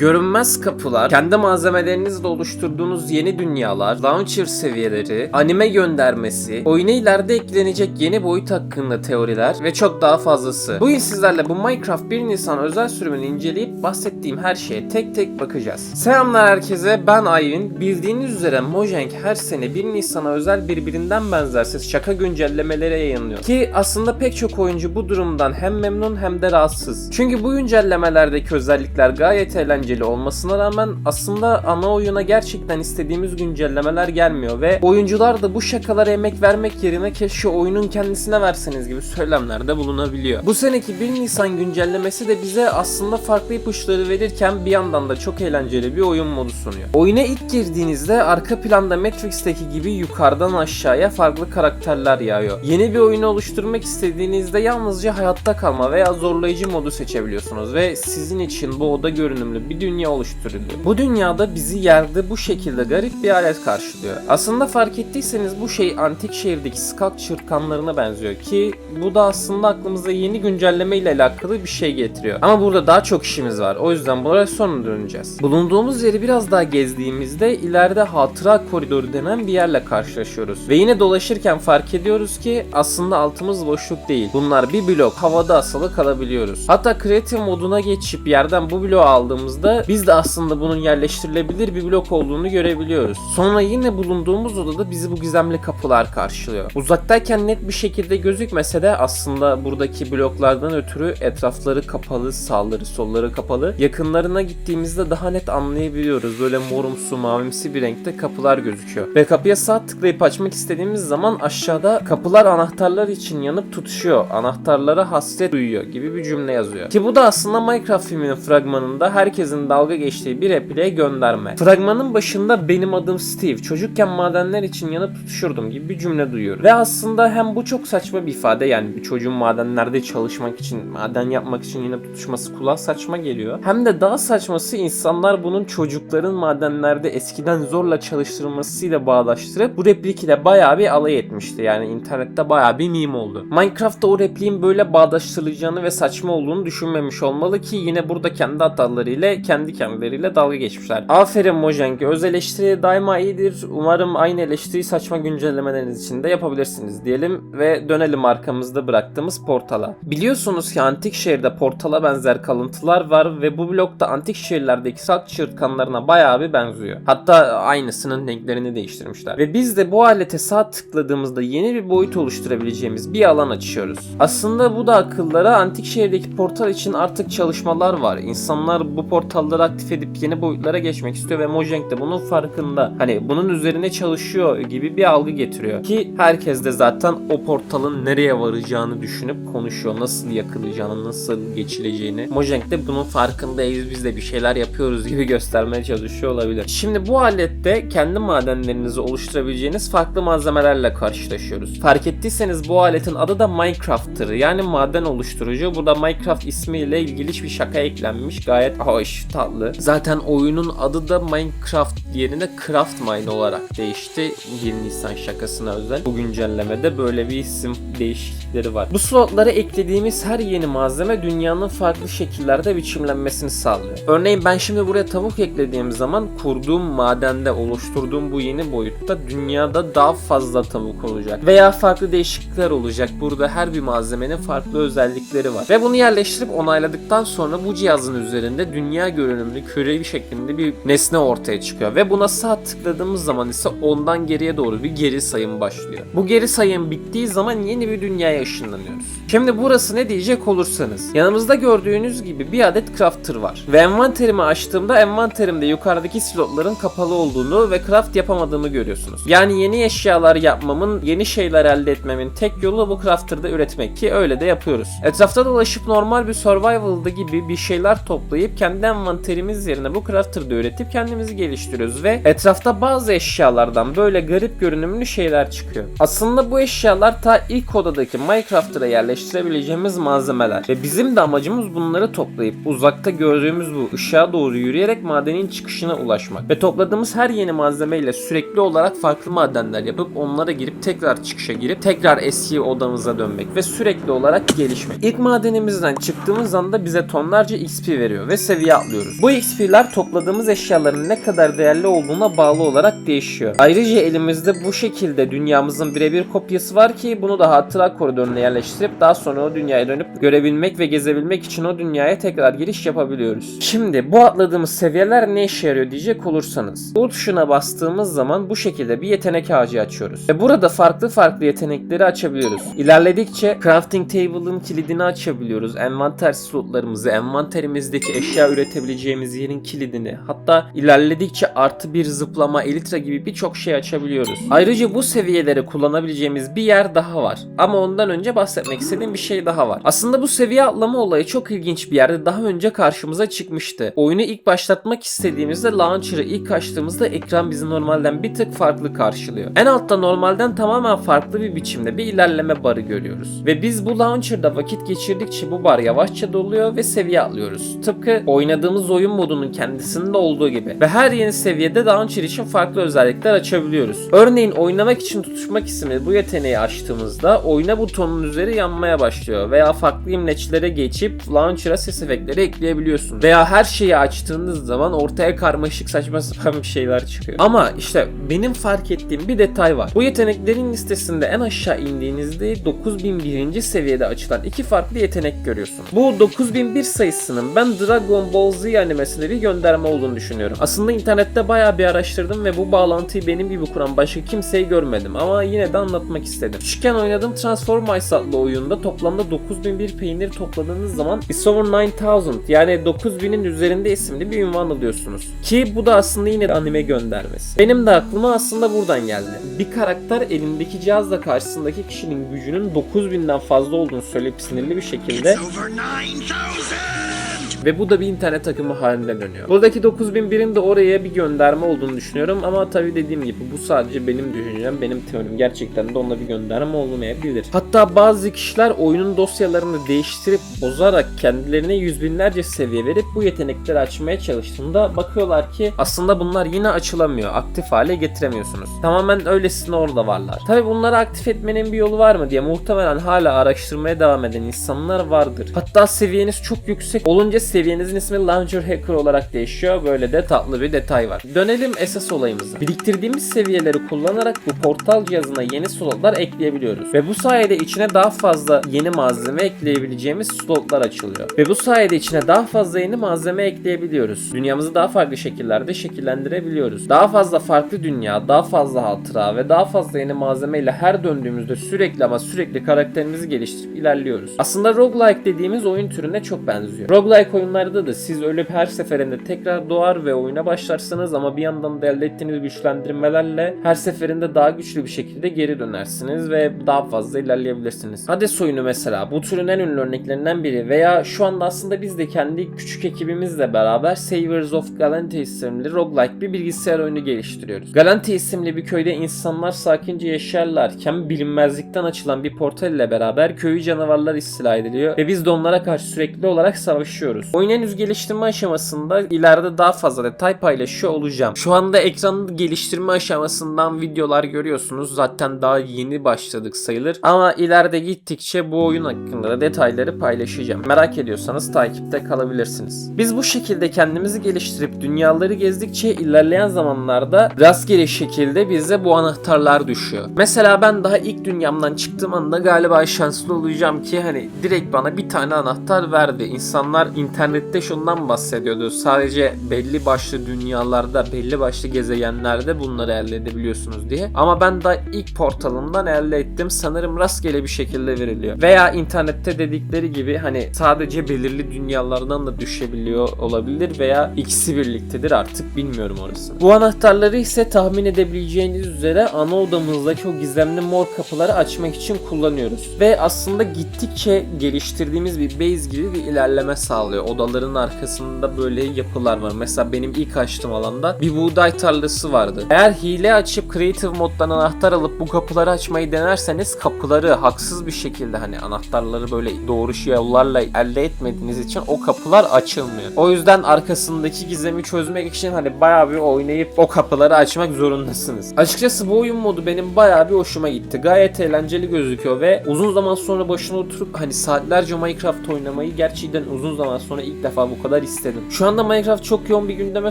Görünmez kapılar, kendi malzemelerinizle oluşturduğunuz yeni dünyalar, launcher seviyeleri, anime göndermesi, oyuna ileride eklenecek yeni boyut hakkında teoriler ve çok daha fazlası. Bugün sizlerle bu Minecraft 1 Nisan özel sürümünü inceleyip bahsettiğim her şeye tek tek bakacağız. Selamlar herkese, ben Ayvin. Bildiğiniz üzere Mojang her sene 1 Nisan'a özel birbirinden benzersiz şaka güncellemeleri yayınlıyor. Ki aslında pek çok oyuncu bu durumdan hem memnun hem de rahatsız. Çünkü bu güncellemelerdeki özellikler gayet eğlenceli olmasına rağmen aslında ana oyuna gerçekten istediğimiz güncellemeler gelmiyor ve oyuncular da bu şakalara emek vermek yerine keşke oyunun kendisine verseniz gibi söylemlerde bulunabiliyor. Bu seneki 1 Nisan güncellemesi de bize aslında farklı ipuçları verirken bir yandan da çok eğlenceli bir oyun modu sunuyor. Oyuna ilk girdiğinizde arka planda Matrix'teki gibi yukarıdan aşağıya farklı karakterler yağıyor. Yeni bir oyunu oluşturmak istediğinizde yalnızca hayatta kalma veya zorlayıcı modu seçebiliyorsunuz ve sizin için bu oda görünümlü bir dünya oluşturuluyor. Bu dünyada bizi yerde bu şekilde garip bir alet karşılıyor. Aslında fark ettiyseniz bu şey antik şehirdeki skak çırtkanlarına benziyor ki bu da aslında aklımıza yeni güncelleme ile alakalı bir şey getiriyor. Ama burada daha çok işimiz var. O yüzden buraya sonra döneceğiz. Bulunduğumuz yeri biraz daha gezdiğimizde ileride hatıra koridoru denen bir yerle karşılaşıyoruz. Ve yine dolaşırken fark ediyoruz ki aslında altımız boşluk değil. Bunlar bir blok havada asılı kalabiliyoruz. Hatta creative moduna geçip yerden bu bloğu aldığımızda biz de aslında bunun yerleştirilebilir bir blok olduğunu görebiliyoruz. Sonra yine bulunduğumuz odada bizi bu gizemli kapılar karşılıyor. Uzaktayken net bir şekilde gözükmese de aslında buradaki bloklardan ötürü etrafları kapalı, sağları solları kapalı. Yakınlarına gittiğimizde daha net anlayabiliyoruz. Böyle morumsu, mavimsi bir renkte kapılar gözüküyor. Ve kapıya sağ tıklayıp açmak istediğimiz zaman aşağıda kapılar anahtarlar için yanıp tutuşuyor. Anahtarlara hasret duyuyor gibi bir cümle yazıyor. Ki bu da aslında Minecraft filminin fragmanında herkesin dalga geçtiği bir repliğe gönderme. Fragmanın başında benim adım Steve. Çocukken madenler için yanıp tutuşurdum gibi bir cümle duyuyor. Ve aslında hem bu çok saçma bir ifade yani bir çocuğun madenlerde çalışmak için, maden yapmak için yanıp tutuşması kulağa saçma geliyor. Hem de daha saçması insanlar bunun çocukların madenlerde eskiden zorla çalıştırılmasıyla bağdaştırıp bu replik ile bayağı bir alay etmişti. Yani internette bayağı bir meme oldu. Minecraft'ta o repliğin böyle bağdaştırılacağını ve saçma olduğunu düşünmemiş olmalı ki yine burada kendi hatalarıyla kendi kendileriyle dalga geçmişler. Aferin Mojang. Öz eleştiri daima iyidir. Umarım aynı eleştiriyi saçma güncellemeleriniz için de yapabilirsiniz diyelim ve dönelim arkamızda bıraktığımız portala. Biliyorsunuz ki antik şehirde portala benzer kalıntılar var ve bu blokta antik şehirlerdeki sak çırtkanlarına bayağı bir benziyor. Hatta aynısının renklerini değiştirmişler. Ve biz de bu alete sağ tıkladığımızda yeni bir boyut oluşturabileceğimiz bir alan açıyoruz. Aslında bu da akıllara antik şehirdeki portal için artık çalışmalar var. İnsanlar bu portalları aktif edip yeni boyutlara geçmek istiyor ve Mojang de bunun farkında. Hani bunun üzerine çalışıyor gibi bir algı getiriyor. Ki herkes de zaten o portalın nereye varacağını düşünüp konuşuyor. Nasıl yakılacağını, nasıl geçileceğini. Mojang de bunun farkındayız biz de bir şeyler yapıyoruz gibi göstermeye çalışıyor olabilir. Şimdi bu alette kendi madenlerinizi oluşturabileceğiniz farklı malzemelerle karşılaşıyoruz. Fark ettiyseniz bu aletin adı da Minecraft'tır. Yani maden oluşturucu. Burada Minecraft ismiyle ilgili bir şaka eklenmiş. Gayet hoş, tatlı. Zaten oyunun adı da Minecraft yerine Craft Mine olarak değişti. 1 Nisan şakasına özel. Bu güncellemede böyle bir isim değişiklikleri var. Bu slotlara eklediğimiz her yeni malzeme dünyanın farklı şekillerde biçimlenmesini sağlıyor. Örneğin ben şimdi buraya tavuk eklediğim zaman kurduğum madende oluşturduğum bu yeni boyutta dünyada daha fazla tavuk olacak. Veya farklı değişiklikler olacak. Burada her bir malzemenin farklı özellikleri var. Ve bunu yerleştirip onayladıktan sonra bu cihazın üzerinde dünya görünümlü kürevi şeklinde bir nesne ortaya çıkıyor. Ve buna sağ tıkladığımız zaman ise ondan geriye doğru bir geri sayım başlıyor. Bu geri sayım bittiği zaman yeni bir dünyaya ışınlanıyoruz. Şimdi burası ne diyecek olursanız. Yanımızda gördüğünüz gibi bir adet crafter var. Ve envanterimi açtığımda envanterimde yukarıdaki slotların kapalı olduğunu ve craft yapamadığımı görüyorsunuz. Yani yeni eşyalar yapmamın, yeni şeyler elde etmemin tek yolu bu crafter'da üretmek ki öyle de yapıyoruz. Etrafta dolaşıp normal bir survival'da gibi bir şeyler toplayıp kendi envanterimiz yerine bu crafter'da üretip kendimizi geliştiriyoruz ve etrafta bazı eşyalardan böyle garip görünümlü şeyler çıkıyor. Aslında bu eşyalar ta ilk odadaki Minecraft'a yerleştirebileceğimiz malzemeler ve bizim de amacımız bunları toplayıp uzakta gördüğümüz bu ışığa doğru yürüyerek madenin çıkışına ulaşmak ve topladığımız her yeni malzemeyle sürekli olarak farklı madenler yapıp onlara girip tekrar çıkışa girip tekrar eski odamıza dönmek ve sürekli olarak gelişmek. İlk madenimizden çıktığımız anda bize tonlarca XP veriyor ve seviye atlıyoruz. Bu XP'ler topladığımız eşyaların ne kadar değerli olduğuna bağlı olarak değişiyor. Ayrıca elimizde bu şekilde dünyamızın birebir kopyası var ki bunu da hatıra koridoruna yerleştirip daha sonra o dünyaya dönüp görebilmek ve gezebilmek için o dünyaya tekrar giriş yapabiliyoruz. Şimdi bu atladığımız seviyeler ne işe yarıyor diyecek olursanız. Bu tuşuna bastığımız zaman bu şekilde bir yetenek ağacı açıyoruz. Ve burada farklı farklı yetenekleri açabiliyoruz. İlerledikçe crafting table'ın kilidini açabiliyoruz. Envanter slotlarımızı, envanterimizdeki eşya üretebileceğimiz yerin kilidini, hatta ilerledikçe artı bir zıplama, elitra gibi birçok şey açabiliyoruz. Ayrıca bu seviyeleri kullanabileceğimiz bir yer daha var. Ama ondan önce bahsetmek istediğim bir şey daha var. Aslında bu seviye atlama olayı çok ilginç bir yerde daha önce karşımıza çıkmıştı. Oyunu ilk başlatmak istediğimizde launcher'ı ilk açtığımızda ekran bizi normalden bir tık farklı karşılıyor. En altta normalden tamamen farklı bir biçimde bir ilerleme barı görüyoruz. Ve biz bu launcher'da vakit geçirdikçe bu bar yavaşça doluyor ve seviye atlıyoruz. Tıpkı oynadığımız oyun modunun kendisinde olduğu gibi. Ve her yeni seviyede launcher için farklı özellikler açabiliyoruz. Örneğin oynamak için tutuşmak isimli bu yeteneği açtığımızda oyna butonunun üzeri yanmaya başlıyor. Veya farklı imleçlere geçip launcher'a ses efektleri ekleyebiliyorsun. Veya her şeyi açtığınız zaman ortaya karmaşık saçma sapan bir şeyler çıkıyor. Ama işte benim fark ettiğim bir detay var. Bu yeteneklerin listesinde en aşağı indiğinizde 9001. seviyede açılan iki farklı yetenek görüyorsun. Bu 9001 sayısının ben Dragon Ball Z animesine bir gönderme olduğunu düşünüyorum. Aslında internette bayağı bir araştırdım ve bu bağlantıyı benim gibi kuran başka kimseyi görmedim ama yine de anlatmak istedim. Küçükken oynadığım Transformers adlı oyunda toplamda 9001 peynir topladığınız zaman It's over 9000 yani 9000'in üzerinde isimli bir ünvan alıyorsunuz. Ki bu da aslında yine anime göndermesi. Benim de aklıma aslında buradan geldi. Bir karakter elindeki cihazla karşısındaki kişinin gücünün 9000'den fazla olduğunu söyleyip sinirli bir şekilde It's over 9,000! Ve bu da bir internet takımı haline dönüyor. Buradaki 9001'in de oraya bir gönderme olduğunu düşünüyorum ama tabii dediğim gibi bu sadece benim düşüncem, benim teorim. Gerçekten de onunla bir gönderme olmayabilir. Hatta bazı kişiler oyunun dosyalarını değiştirip bozarak kendilerine yüz binlerce seviye verip bu yetenekleri açmaya çalıştığında bakıyorlar ki aslında bunlar yine açılamıyor. Aktif hale getiremiyorsunuz. Tamamen öylesine orada varlar. Tabii bunları aktif etmenin bir yolu var mı diye muhtemelen hala araştırmaya devam eden insanlar vardır. Hatta seviyeniz çok yüksek olunca seviyenizin ismi Launcher Hacker olarak değişiyor. Böyle de tatlı bir detay var. Dönelim esas olayımıza. Biriktirdiğimiz seviyeleri kullanarak bu portal cihazına yeni slotlar ekleyebiliyoruz. Ve bu sayede içine daha fazla yeni malzeme ekleyebileceğimiz slotlar açılıyor. Ve bu sayede içine daha fazla yeni malzeme ekleyebiliyoruz. Dünyamızı daha farklı şekillerde şekillendirebiliyoruz. Daha fazla farklı dünya, daha fazla hatıra ve daha fazla yeni malzemeyle her döndüğümüzde sürekli ama sürekli karakterimizi geliştirip ilerliyoruz. Aslında roguelike dediğimiz oyun türüne çok benziyor. Roguelike oyunlarda da siz ölüp her seferinde tekrar doğar ve oyuna başlarsınız ama bir yandan da elde ettiğiniz güçlendirmelerle her seferinde daha güçlü bir şekilde geri dönersiniz ve daha fazla ilerleyebilirsiniz. Hades oyunu mesela bu türün en ünlü örneklerinden biri veya şu anda aslında biz de kendi küçük ekibimizle beraber Savers of Galantia isimli roguelike bir bilgisayar oyunu geliştiriyoruz. Galantia isimli bir köyde insanlar sakince yaşarlarken bilinmezlikten açılan bir portal ile beraber köyü canavarlar istila ediliyor ve biz de onlara karşı sürekli olarak savaşıyoruz. Oyun henüz geliştirme aşamasında ileride daha fazla detay paylaşıyor olacağım. Şu anda ekranı geliştirme aşamasından videolar görüyorsunuz. Zaten daha yeni başladık sayılır. Ama ileride gittikçe bu oyun hakkında da detayları paylaşacağım. Merak ediyorsanız takipte kalabilirsiniz. Biz bu şekilde kendimizi geliştirip dünyaları gezdikçe ilerleyen zamanlarda rastgele şekilde bize bu anahtarlar düşüyor. Mesela ben daha ilk dünyamdan çıktığım anda galiba şanslı olacağım ki hani direkt bana bir tane anahtar verdi. İnsanlar internette şundan bahsediyordu. Sadece belli başlı dünyalarda, belli başlı gezegenlerde bunları elde edebiliyorsunuz diye. Ama ben daha ilk portalımdan elde ettim. Sanırım rastgele bir şekilde veriliyor. Veya internette dedikleri gibi hani sadece belirli dünyalardan da düşebiliyor olabilir veya ikisi birliktedir artık bilmiyorum orası. Bu anahtarları ise tahmin edebileceğiniz üzere ana odamızdaki o gizemli mor kapıları açmak için kullanıyoruz. Ve aslında gittikçe geliştirdiğimiz bir base gibi bir ilerleme sağlıyor. Odaların arkasında böyle yapılar var. Mesela benim ilk açtığım alanda bir buğday tarlası vardı. Eğer hile açıp creative moddan anahtar alıp bu kapıları açmayı denerseniz kapıları haksız bir şekilde hani anahtarları böyle doğru yollarla elde etmediğiniz için o kapılar açılmıyor. O yüzden arkasındaki gizemi çözmek için hani bayağı bir oynayıp o kapıları açmak zorundasınız. Açıkçası bu oyun modu benim bayağı bir hoşuma gitti. Gayet eğlenceli gözüküyor ve uzun zaman sonra başına oturup hani saatlerce Minecraft oynamayı gerçekten uzun zaman sonra sonra ilk defa bu kadar istedim. Şu anda Minecraft çok yoğun bir gündeme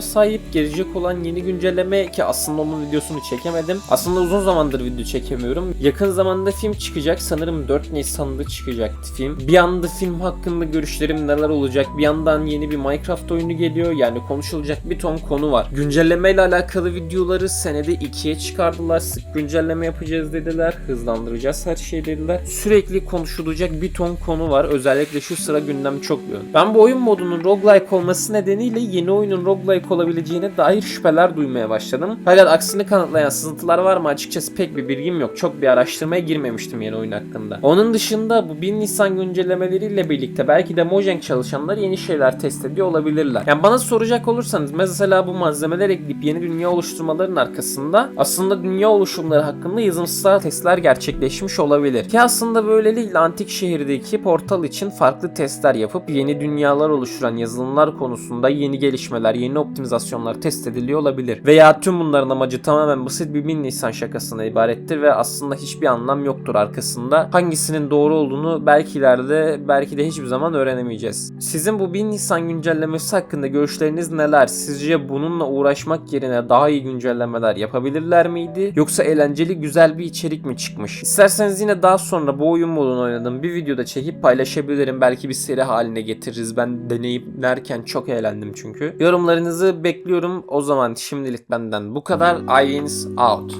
sahip. Gelecek olan yeni güncelleme ki aslında onun videosunu çekemedim. Aslında uzun zamandır video çekemiyorum. Yakın zamanda film çıkacak. Sanırım 4 Nisan'da çıkacak film. Bir anda film hakkında görüşlerim neler olacak. Bir yandan yeni bir Minecraft oyunu geliyor. Yani konuşulacak bir ton konu var. Güncelleme ile alakalı videoları senede ikiye çıkardılar. Sık güncelleme yapacağız dediler. Hızlandıracağız her şeyi dediler. Sürekli konuşulacak bir ton konu var. Özellikle şu sıra gündem çok yoğun. Ben bu oyun modunun roguelike olması nedeniyle yeni oyunun roguelike olabileceğine dair şüpheler duymaya başladım. Fakat aksini kanıtlayan sızıntılar var mı açıkçası pek bir bilgim yok. Çok bir araştırmaya girmemiştim yeni oyun hakkında. Onun dışında bu 1 Nisan güncellemeleriyle birlikte belki de Mojang çalışanlar yeni şeyler test ediyor olabilirler. Yani bana soracak olursanız mesela bu malzemeler ekleyip yeni dünya oluşturmaların arkasında aslında dünya oluşumları hakkında yazılımsal testler gerçekleşmiş olabilir. Ki aslında böylelikle antik şehirdeki portal için farklı testler yapıp yeni dünyalar oluşturan yazılımlar konusunda yeni gelişmeler, yeni optimizasyonlar test ediliyor olabilir. Veya tüm bunların amacı tamamen basit bir 1 Nisan şakasına ibarettir ve aslında hiçbir anlam yoktur arkasında. Hangisinin doğru olduğunu belki ileride belki de hiçbir zaman öğrenemeyeceğiz. Sizin bu 1 Nisan güncellemesi hakkında görüşleriniz neler? Sizce bununla uğraşmak yerine daha iyi güncellemeler yapabilirler miydi? Yoksa eğlenceli güzel bir içerik mi çıkmış? İsterseniz yine daha sonra bu oyun modunu oynadığım bir videoda çekip paylaşabilirim. Belki bir seri haline getiririz. Ben deneyip derken çok eğlendim çünkü. Yorumlarınızı bekliyorum. O zaman şimdilik benden bu kadar. Ayins out.